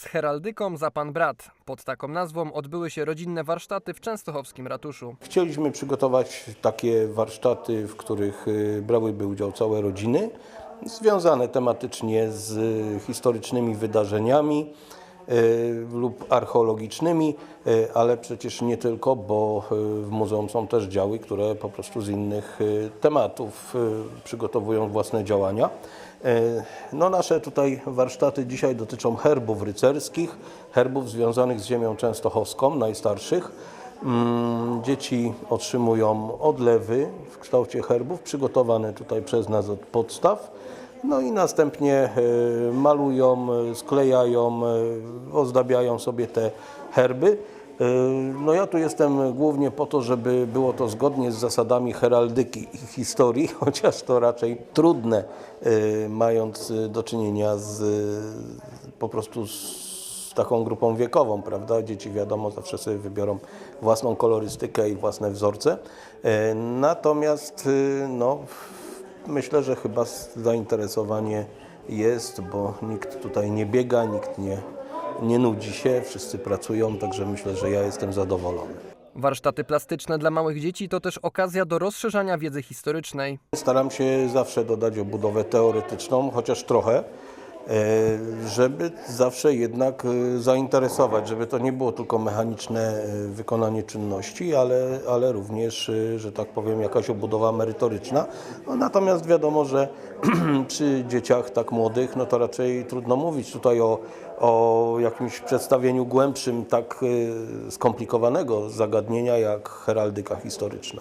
Z heraldyką za pan brat. Pod taką nazwą odbyły się rodzinne warsztaty w częstochowskim ratuszu. Chcieliśmy przygotować takie warsztaty, w których y, brałyby udział całe rodziny, związane tematycznie z historycznymi wydarzeniami lub archeologicznymi, y, ale przecież nie tylko, bo y, w muzeum są też działy, które po prostu z innych y, tematów y, przygotowują własne działania. Y, No, nasze tutaj warsztaty dzisiaj dotyczą herbów rycerskich, herbów związanych z ziemią częstochowską, najstarszych. Mm, Dzieci otrzymują odlewy w kształcie herbów przygotowane tutaj przez nas od podstaw. No i następnie e, malują, e, sklejają, e, ozdabiają sobie te herby. No ja tu jestem głównie po to, żeby było to zgodnie z zasadami heraldyki i historii, chociaż to raczej trudne, mając do czynienia z po prostu z taką grupą wiekową, prawda? Dzieci wiadomo zawsze sobie wybiorą własną kolorystykę i własne wzorce. Natomiast no, myślę, że chyba zainteresowanie jest, bo nikt tutaj nie biega, nikt nie, nie nudzi się, wszyscy pracują, także myślę, że ja jestem zadowolony. Warsztaty plastyczne dla małych dzieci to też okazja do rozszerzania wiedzy historycznej. Staram się zawsze dodać obudowę teoretyczną, chociaż trochę, żeby zawsze jednak e, zainteresować, żeby to nie było tylko mechaniczne e, wykonanie czynności, ale, ale również, e, że tak powiem, jakaś obudowa merytoryczna. No, natomiast wiadomo, że przy dzieciach tak młodych, no to raczej trudno mówić tutaj o, o jakimś przedstawieniu głębszym tak e, skomplikowanego zagadnienia jak heraldyka historyczna.